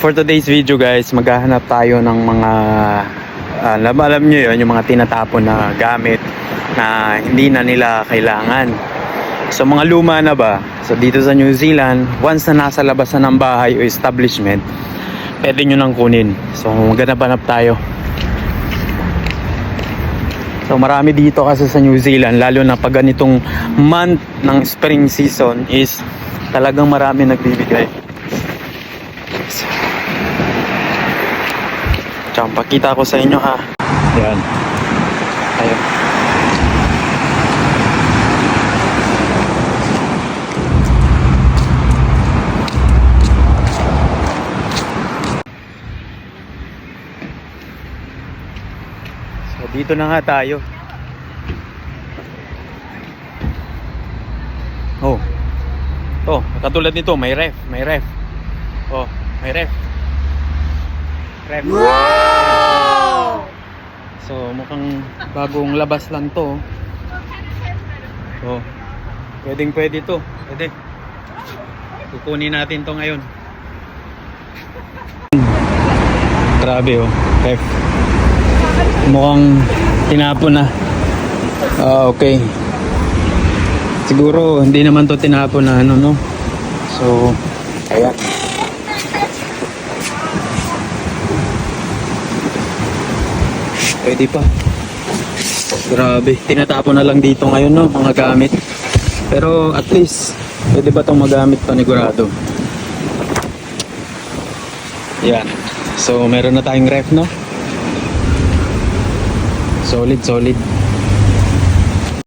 for today's video guys, maghahanap tayo ng mga ah, alam, alam nyo yun, yung mga tinatapon na gamit na hindi na nila kailangan. So mga luma na ba? So dito sa New Zealand, once na nasa labas na ng bahay o establishment, pwede nyo nang kunin. So maghanap-hanap tayo. So marami dito kasi sa New Zealand, lalo na pag ganitong month ng spring season is talagang marami nagbibigay. Tsaka pakita ko sa inyo ha. Yan. Ayun. So dito na nga tayo. Oh. To, katulad nito, may ref, may ref. Oh, may ref. Ref. So, mukhang bagong labas lang to. Oh. Pwedeng pwede to. Pwede. Kukunin natin to ngayon. Grabe oh. Ref. Mukhang tinapon na. Ah, okay. Siguro hindi naman to tinapon na ano no. So, ayan. Pwede pa. Grabe, tinatapon na lang dito ngayon no, mga gamit. Pero at least, pwede ba itong magamit panigurado? Yan. So, meron na tayong ref, no? Solid, solid.